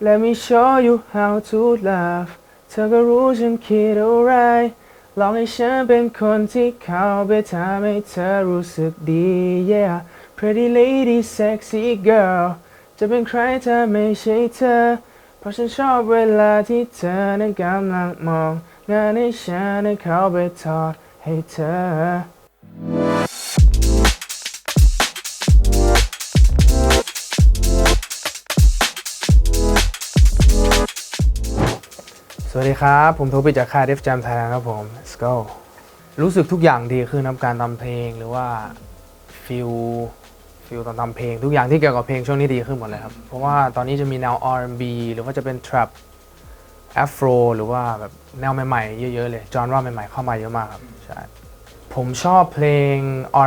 Let me show you how to love เธอก็รู้ฉันคิดอะไร ลองให้ฉันเป็นคนที่เขาไปทำให้เธอรู้สึกดี yeah pretty lady sexy girl จะเป็นใครถ้าไม่ใช่เธอ เพราะฉันชอบเวลาที่เธอนั้นกำลังมอง งานให้ฉันนั้นเขาไปทอดให้เธอ วัสดีครับ ผมโทบิจากค่ายเดฟจ m มไทยครับผม let's go รู้สึกทุกอย่างดีขึ้นนะการทำเพลงหรือว่าฟิลฟิลตอนทำเพลง ทุกอย่างที่เกี่ยวกับเพลงช่วงนี้ดีขึ้นหมดเลยครับ เพราะว่าตอนนี้จะมีแนว R&B หรือว่าจะเป็น trap Afro หรือว่าแบบแนวใหม่ๆ เยอะๆเลยจอนว่าใหม่ๆเข้ามาเยอะมากครับใช่ผมชอบเพลง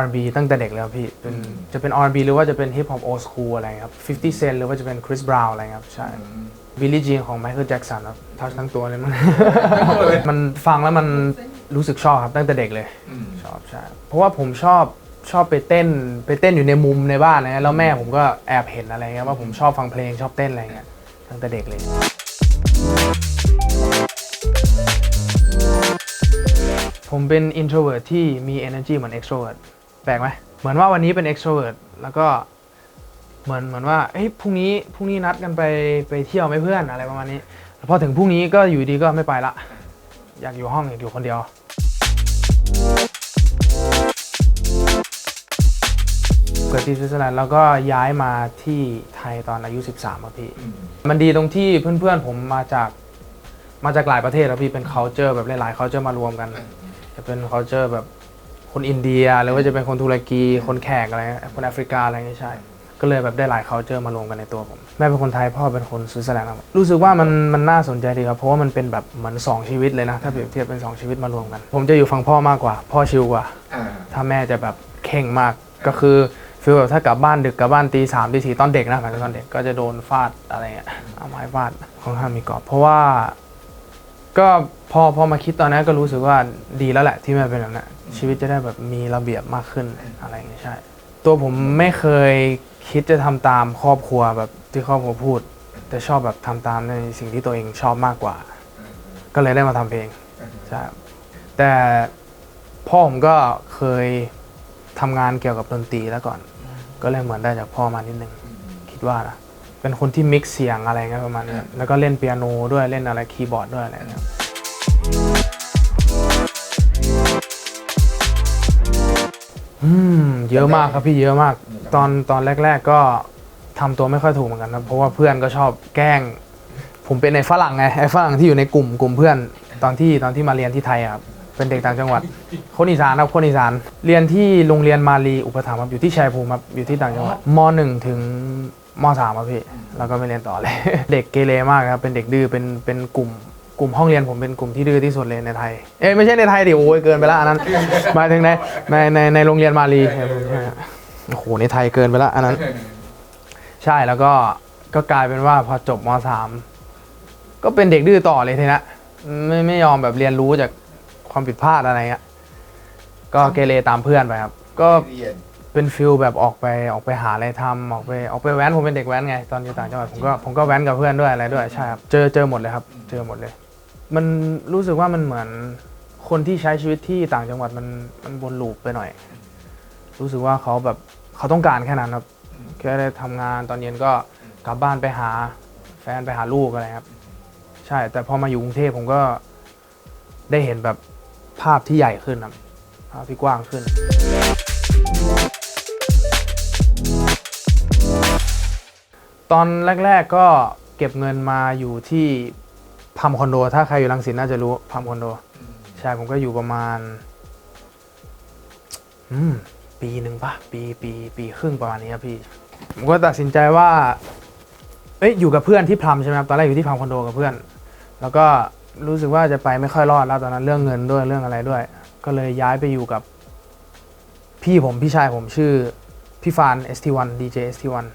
R&B ตั้งแต่เด็กแล้วพี่เป็นจะเป็น R&B หรือว่าจะเป็น Hip Hop Old School อะไรครับ 50 Cent หรือว่าจะเป็น Chris Brown อะไรครับใช่ บิลลี่จีนของไมเคิลแจ็กสันครับทัชทั้งตัวเลยมันมันฟังแล้วมันรู้สึกชอบครับตั้งแต่เด็กเลย ชอบใช่เพราะว่าผมชอบชอบไปเต้นไปเต้นอยู่ในมุมในบ้านนะแล้วแม่ผมก็แอบเห็นอะไรเงี้ยว่าผมชอบฟังเพลงชอบเต้นอะไรเงี้ยตั้งแต่เด็กเลย ผมเป็น introvert ที่มี energy เหมือน extrovert แปลกไหมเหมือนว่าวันนี้เป็น extrovert แล้วก็ เหมือนเหมือนว่าเฮ้ยพรุ่งนี้พรุ่งนี้นัดกันไปไปเที่ยวไหมเพื่อนอะไรประมาณนี้พอถึงพรุ่งนี้ก็อยู่ดีก็ไม่ไปละ อยากอยู่ห้องอยากอยู่คนเดียว เกิดที่สวิตเซอร์แลนด์แล้วก็ย้ายมาที่ไทยตอนอายุ 13ครับพี่ มันดีตรงที่เพื่อนๆผมมาจากมาจากหลายประเทศครับพี่เป็น culture แบบหลายๆ culture มารวมกัน จะเป็น culture แบบคนอินเดียหรือว่าจะเป็นคนตุรกีคนแขกอะไรคนแอฟริกาอะไรเงี้ยใช่ ก็เลยแบบได้หลาย culture มารวมกันในตัวผมแม่เป็นคนไทยพ่อเป็นคนสวิตเซอร์แลนด์ครับรู้สึกว่ามันมันน่าสนใจดีครับเพราะว่ามันเป็นแบบเหมือนสองชีวิตเลยนะ ถ้าเปรียบเทียบเป็นสองชีวิตมารวมกัน ผมจะอยู่ฝั่งพ่อมากกว่า พ่อชิลกว่า ถ้าแม่จะแบบเข่งมากก็คือฟีลแบบถ้ากลับบ้านดึกกลับบ้านตีสามตีสี่ตอนเด็กนะหมายถึงตอนเด็กก็จะโดนฟาดอะไรเงี้ยเอาไม้ฟาดค่อนข้างมีกรอบ เพราะว่า ก็พอพอมาคิดตอนนั้นก็รู้สึกว่าดีแล้วแหละที่แม่เป็นแบบนั้นชีวิตจะได้แบบมีระเบียบมากขึ้นอะไรอย่างเงี้ยใช่ ตัวผมไม่เคยคิดจะทำตามครอบครัวแบบที่ครอบครัวพูด แต่ชอบแบบทำตามในสิ่งที่ตัวเองชอบมากกว่า ก็เลยได้มาทำเพลงใช่แต่พ่อผมก็เคยทำงานเกี่ยวกับดนตรีแล้วก่อน ก็เลยเหมือนได้จากพ่อมานิดนึงคิดว่านะเป็นคนที่มิกซ์เสียงอะไรเงี้ยประมาณนี้แล้วก็เล่นเปียโนด้วยเล่นอะไรคีย์บอร์ดด้วยอะไรเงี้ย อืมเยอะมากครับพี่เยอะมาก ตอนตอนแรก ๆ ก็ทำตัวไม่ค่อยถูกเหมือนกันนะเพราะว่าเพื่อนก็ชอบแกล้ง ผมเป็นไอ้ฝรั่งไงไอ้ฝรั่งที่อยู่ในกลุ่มกลุ่มเพื่อนตอนที่ตอนที่มาเรียนที่ไทยอะครับเป็นเด็กต่างจังหวัดคนอีสานครับคนอีสานเรียนที่โรงเรียนมาลีอุปถัมภ์ครับอยู่ที่ชัยภูมิครับอยู่ที่ต่างจังหวัดมหนึ่งถึงมสามครับพี่แล้วก็ไม่เรียนต่อเลย เด็กเกเรมากครับเป็นเด็กดื้อเป็นเป็นกลุ่ม กลุ่มห้องเรียนผมเป็นกลุ่มที่ดื้อที่สุดเลยในไทย เอ้ยไม่ใช่ในไทยดิโอ้ยเกินไปละอันนั้นหมายถึงในในในในโรงเรียนมาลีโอ้โหในไทยเกินไปละอันนั้น ใช่แล้วก็ก็กลายเป็นว่าพอจบมสามก็เป็นเด็กดื้อต่อเลยทีนะไม่ไม่ยอมแบบเรียนรู้จากความผิดพลาดอะไรเงี้ยก็เกเรตามเพื่อนไปครับ ก็เป็นฟิลแบบออกไปออกไปหาอะไรทำออกไปออกไปแว้นผมเป็นเด็กแว้นไงตอนอยู่ต่างจังหวัดผมก็ผมก็แว้นกับเพื่อนด้วยอะไรด้วยใช่ครับเจอเจอหมดเลยครับ เจอหมดเลย มันรู้สึกว่ามันเหมือนคนที่ใช้ชีวิตที่ต่างจังหวัดมันมันวนลูปไปหน่อย รู้สึกว่าเขาแบบเขาต้องการแค่นั้นครับแค่ได้ทำงานตอนเย็นก็กลับบ้านไปหาแฟนไปหาลูกอะไรครับ ใช่แต่พอมาอยู่กรุงเทพผมก็ได้เห็นแบบภาพที่ใหญ่ขึ้นครับภาพที่กว้างขึ้น ตอนแรก ๆก็เก็บเงินมาอยู่ที่ พัมคอนโด ถ้าใครอยู่รังสิตน่าจะรู้พัมคอนโด ใช่ผมก็อยู่ประมาณ อืม ปีหนึ่งปะปีปีปีครึ่งประมาณนี้ครับพี่ ผมก็ตัดสินใจว่า เอ้ยอยู่กับเพื่อนที่พลัมใช่ไหมครับตอนแรกอยู่ที่พลัมคอนโดกับเพื่อน แล้วก็รู้สึกว่าจะไปไม่ค่อยรอดแล้วตอนนั้นเรื่องเงินด้วยเรื่องอะไรด้วย ก็เลยย้ายไปอยู่กับ พี่ผมพี่ชายผมชื่อพี่ฟาน ST1 DJ ST1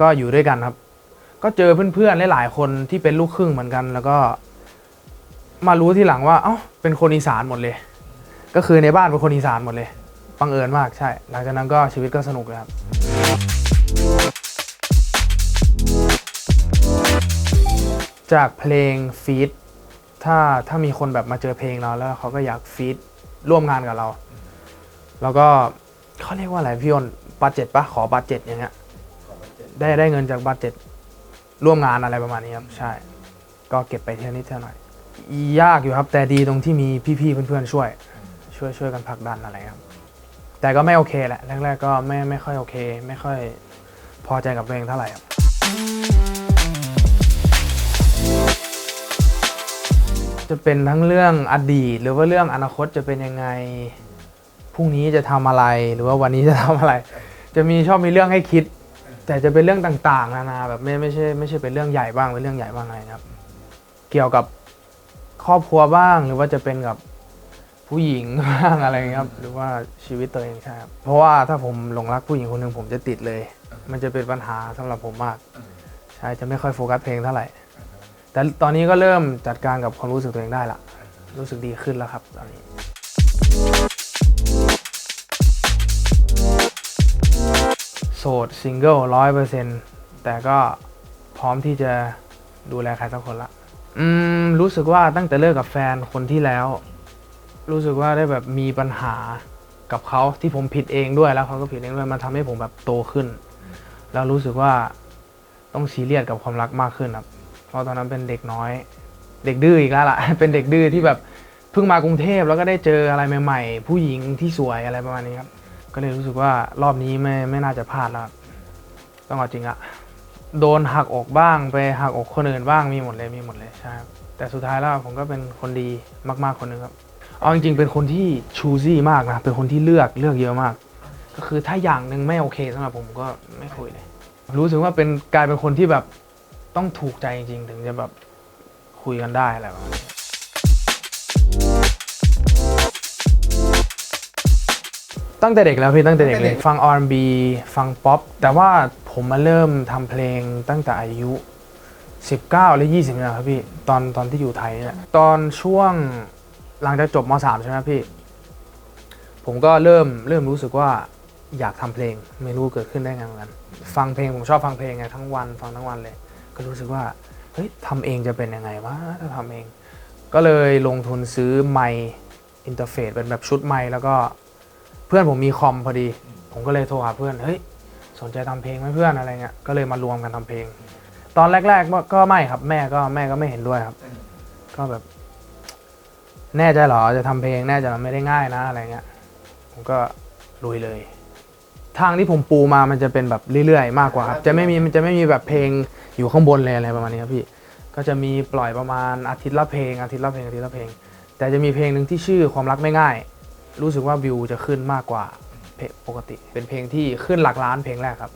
ก็อยู่ด้วยกันครับ ก็เจอเพื่อนๆหลายๆคนที่เป็นลูกครึ่งเหมือนกัน แล้วก็มารู้ทีหลังว่า เอ้าเป็นคนอีสานหมดเลย ก็คือในบ้านเป็นคนอีสานหมดเลยบังเอิญมากใช่ หลังจากนั้นก็ชีวิตก็สนุกเลยครับจากเพลงฟีดถ้าถ้ามีคนแบบมาเจอเพลงเราแล้วเขาก็อยากฟีดร่วมงานกับเรา แล้วก็เขาเรียกว่าอะไรพี่ยนบัตเจ็ตปะขอบัตเจ็ตอย่างเงี้ยได้ได้เงินจากบัตเจ็ต ร่วมงานอะไรประมาณนี้ครับ ใช่ ก็เก็บไปเท่านิดเท่าหน่อย ยากอยู่ครับ แต่ดีตรงที่มีพี่ๆเพื่อนๆช่วย ช่วยช่วยกันผลักดันอะไรครับ แต่ก็ไม่โอเคแหละ แรก ๆ ก็ไม่ไม่ค่อยโอเค ไม่ค่อยพอใจกับตัวเองเท่าไหร่ครับจะเป็นทั้งเรื่องอดีต หรือว่าเรื่องอนาคตจะเป็นยังไงพรุ่งนี้จะทำอะไรหรือว่าวันนี้จะทำอะไร จะมีชอบมีเรื่องให้คิด แต่จะเป็นเรื่องต่างๆนานาแบบไม่ไม่ใช่ไม่ใช่เป็นเรื่องใหญ่บ้างเป็นเรื่องใหญ่บ้างอะไรนะครับ เกี่ยวกับครอบครัวบ้างหรือว่าจะเป็นกับผู้หญิงบ้างอะไรครับ หรือว่าชีวิตตัวเองใช่ครับ เพราะว่าถ้าผมหลงรักผู้หญิงคนหนึ่งผมจะติดเลย มันจะเป็นปัญหาสำหรับผมมากใช่จะไม่ค่อยโฟกัสเพลงเท่าไหร่ แต่ตอนนี้ก็เริ่มจัดการกับความรู้สึกตัวเองได้ละรู้สึกดีขึ้นแล้วครับตอนนี้ โสดซิงเกิลร้อยเปอร์เซ็นต์แต่ก็พร้อมที่จะดูแลใครสักคนละ อืม รู้สึกว่าตั้งแต่เลิกกับแฟนคนที่แล้ว รู้สึกว่าได้แบบมีปัญหากับเขาที่ผมผิดเองด้วยแล้วเขาก็ผิดเองด้วยมันทำให้ผมแบบโตขึ้น แล้วรู้สึกว่าต้องซีเรียสกับความรักมากขึ้นครับ เพราะตอนนั้นเป็นเด็กน้อย เด็กดื้ออีกแล้วล่ะ เป็นเด็กดื้อที่แบบเพิ่งมากรุงเทพแล้วก็ได้เจออะไรใหม่ ๆ ผู้หญิงที่สวยอะไรประมาณนี้ครับ ก็เลยรู้สึกว่ารอบนี้ไม่ไม่น่าจะพลาดแล้วครับต้องเอาจริงอะโดนหักอกบ้างไปหักอกคนอื่นบ้างมีหมดเลยมีหมดเลยใช่ครับแต่สุดท้ายแล้วผมก็เป็นคนดีมากๆคนหนึงครับเอาจริงๆเป็นคนที่ชูซี่มากนะเป็นคนที่เลือกเลือกเยอะมาก ก็คือถ้าอย่างหนึ่งไม่โอเคสำหรับผมก็ไม่คุยเลย รู้สึกว่าเป็นกลายเป็นคนที่แบบต้องถูกใจจริงๆ ถึงจะแบบคุยกันได้อะไรประมาณนี้ ตั้งแต่เด็กแล้วพี่ตั้งแต่เด็กเลยฟัง R&B ฟังป๊อปแต่ว่าผมมาเริ่มทำเพลงตั้งแต่อายุ 19 หรือ 20เนี่ยครับพี่ตอนตอนที่อยู่ไทยเนี่ยตอนช่วงหลังจากจบม .3 ใช่ไหมพี่ ผมก็เริ่มเริ่มรู้สึกว่าอยากทำเพลงไม่รู้เกิดขึ้นได้ไงเหมือนกันฟังเพลงผมชอบฟังเพลงไงทั้งวันฟังทั้งวันเลย ก็รู้สึกว่าเฮ้ยทำเองจะเป็นยังไงวะถ้าทำเอง ก็เลยลงทุนซื้อไมค์อินเทอร์เฟซเป็นแบบชุดไมค์แล้วก็เพื่อนผมมีคอมพอดี ผมก็เลยโทรหาเพื่อนเฮ้ยสนใจทำเพลงไหมเพื่อนอะไรเงี้ยก็เลยมารวมกันทำเพลง ตอนแรก ๆ ก็ไม่ครับแม่ก็แม่ก็ไม่เห็นด้วยครับ ก็แบบ แน่ใจเหรอจะทำเพลงแน่ใจเหรอไม่ได้ง่ายนะอะไรเงี้ยผมก็ลุยเลย ทางที่ผมปูมามันจะเป็นแบบเรื่อยๆ มากกว่าครับ จะไม่มีมันจะไม่มีแบบเพลงอยู่ข้างบนเลยอะไรประมาณนี้ครับพี่ ก็จะมีปล่อยประมาณอาทิตย์ละเพลงอาทิตย์ละเพลงอาทิตย์ละเพลง แต่จะมีเพลงหนึ่งที่ชื่อความรักไม่ง่าย รู้สึกว่าวิวจะขึ้นมากกว่าเพลงปกติ เป็นเพลงที่ขึ้นหลักล้านเพลงแรกครับ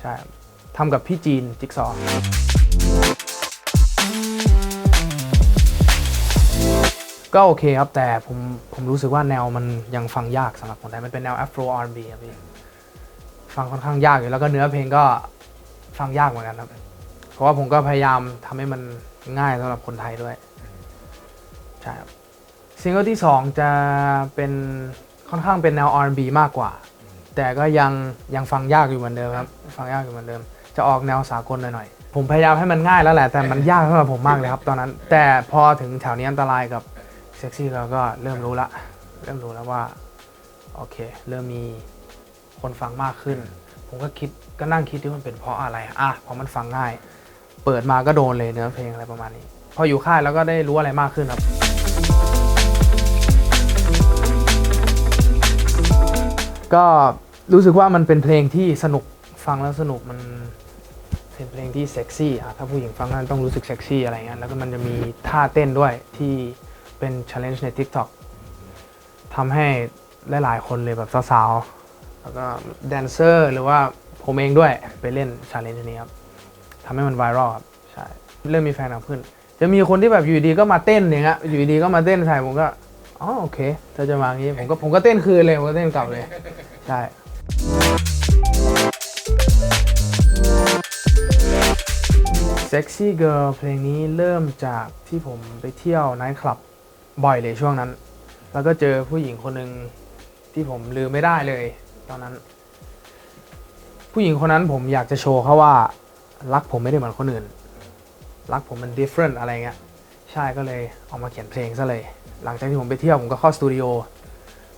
ใช่ทำกับพี่จีนจิ๊กซอว์ก็โอเคครับ แต่ผมผมรู้สึกว่าแนวมันยังฟังยากสำหรับคนไทยมันเป็นแนว Afro R&B ครับพี่ฟังค่อนข้างยากอยู่แล้วก็เนื้อเพลงก็ฟังยากเหมือนกันครับ เพราะว่าผมก็พยายามทำให้มันง่ายสำหรับคนไทยด้วย ใช่ครับ ซิงเกิลที่ 2 จะเป็นค่อนข้างเป็นแนว R&B มากกว่า แต่ก็ยังยังฟังยากอยู่เหมือนเดิมครับ ฟังยากอยู่เหมือนเดิม จะออกแนวสากลหน่อยๆ ผมพยายามให้มันง่ายแล้วแหละ แต่มันยากสำหรับผมมากเลยครับตอนนั้น แต่พอถึงแถวนี้อันตรายกับเซ็กซี่เราก็เริ่มรู้ละ เริ่มรู้แล้วว่า โอเค เริ่มมีคนฟังมากขึ้น ผมก็คิดก็นั่งคิดว่ามันเป็นเพราะอะไร อะเพราะมันฟังง่าย เปิดมาก็โดนเลยเนื้อเพลงอะไรประมาณนี้ พออยู่ค่ายแล้วก็ได้รู้อะไรมากขึ้นครับ ก็รู้สึกว่ามันเป็นเพลงที่สนุกฟังแล้วสนุกมันเป็นเพลงที่เซ็กซี่อะถ้าผู้หญิงฟังแล้วต้องรู้สึกเซ็กซี่อะไรเงี้ยแล้วก็มันจะมีท่าเต้นด้วยที่เป็น challenge ใน TikTok ทำให้หลายๆคนเลยแบบสาวๆ แล้วก็แดนเซอร์หรือว่าผมเองด้วยไปเล่น challenge นี้ครับทำให้มันไวรัลครับใช่เริ่มมีแฟนคลับขึ้น จะมีคนที่แบบอยู่ดีก็มาเต้นอย่างเงี้ยอยู่ดีก็มาเต้นใส่ผมก็อ๋อโอเคถ้าจะมาอย่างงี้ผมก็ผมก็เต้นคืนเลยผมก็เต้นกลับเลย ใช่ Sexy Girl เพลงนี้เริ่มจากที่ผมไปเที่ยวไนท์คลับบ่อยเลยช่วงนั้น แล้วก็เจอผู้หญิงคนหนึ่งที่ผมลืมไม่ได้เลย ตอนนั้น ผู้หญิงคนนั้นผมอยากจะโชว์เขาว่า รักผมไม่ได้เหมือนคนอื่น รักผมมัน different อะไรเงี้ย ใช่ก็เลยเอามาเขียนเพลงซะเลย หลังจากที่ผมไปเที่ยวผมก็เข้าสตูดิโอ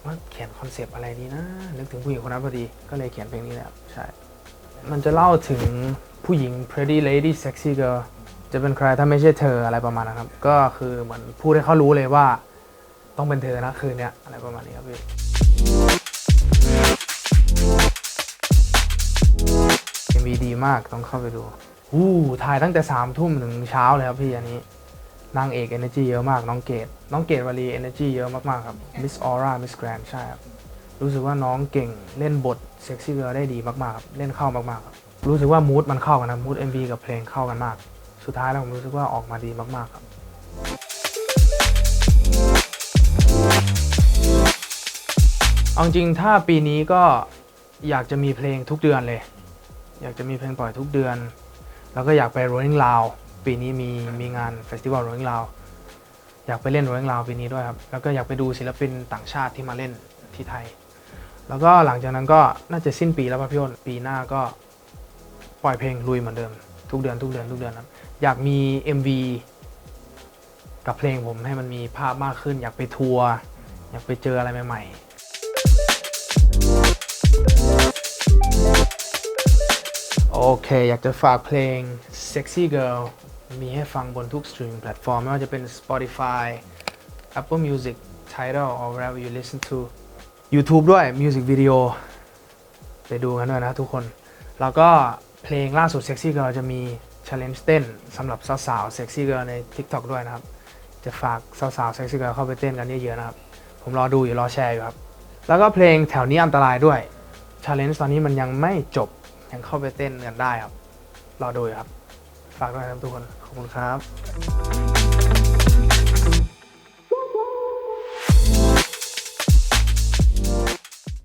ว่าเขียนคอนเซปต์อะไรดีนะ นึกถึงผู้หญิงคนนั้นพอดี ก็เลยเขียนเพลงนี้แหละใช่ มันจะเล่าถึงผู้หญิง pretty lady sexy girl จะเป็นใครถ้าไม่ใช่เธออะไรประมาณนะครับ ก็คือเหมือนพูดให้เขารู้เลยว่า ต้องเป็นเธอนะคืนเนี้ยอะไรประมาณนี้ครับพี่ MV ดีมากต้องเข้าไปดูอู้ถ่ายตั้งแต่สามทุ่มถึงเช้าเลยครับพี่อันนี้ นางเอก energy เยอะมากน้องเกดน้องเกดวลี energy เยอะมากๆครับ Miss Aura Miss Grand ใช่ครับรู้สึกว่าน้องเก่งเล่นบท sexy girl ได้ดีมากๆครับเล่นเข้ามากๆครับรู้สึกว่ามูดมันเข้ากันนะมูด MV กับเพลงเข้ากันมาก สุดท้ายแล้วผมรู้สึกว่าออกมาดีมากๆครับเอาจริงถ้าปีนี้ก็อยากจะมีเพลงทุกเดือนเลย อยากจะมีเพลงปล่อยทุกเดือน แล้วก็อยากไป Rolling Loud ปีนี้มีมีงานเฟสติวัล Rolling Loud อยากไปเล่น Rolling Loud ปีนี้ด้วยครับ แล้วก็อยากไปดูศิลปินต่างชาติที่มาเล่นที่ไทย แล้วก็หลังจากนั้นก็น่าจะสิ้นปีแล้วพี่อ้นปีหน้าก็ปล่อยเพลงลุยเหมือนเดิม ทุกเดือนทุกเดือนทุกเดือนครับอยากมี MV กับเพลงผมให้มันมีภาพมากขึ้น อยากไปทัวร์อยากไปเจออะไรใหม่ ๆโอเค อยากจะฝากเพลง Sexy Girl มีให้ฟังบนทุกสตรีมมิ่งแพลตฟอร์มไม่ว่าจะเป็น Spotify Apple Music Tidal or wherever you listen to YouTube ด้วย Music Video ไปดูกันด้วยนะทุกคน แล้วก็เพลงล่าสุด Sexy Girl จะมี Challenge เต้นสำหรับสาวๆ Sexy Girl ใน TikTok ด้วยนะครับ จะฝากสาวๆ Sexy Girl เข้าไปเต้นกันเยอะๆนะครับ ผมรอดูอยู่รอแชร์อยู่ครับ แล้วก็เพลงแถวนี้อันตรายด้วย Challenge ตอนนี้มันยังไม่จบยังเข้าไปเต้นกันได้ครับ รอดูครับ ฝากด้วยนะครับทุกคน ขอบคุณครับ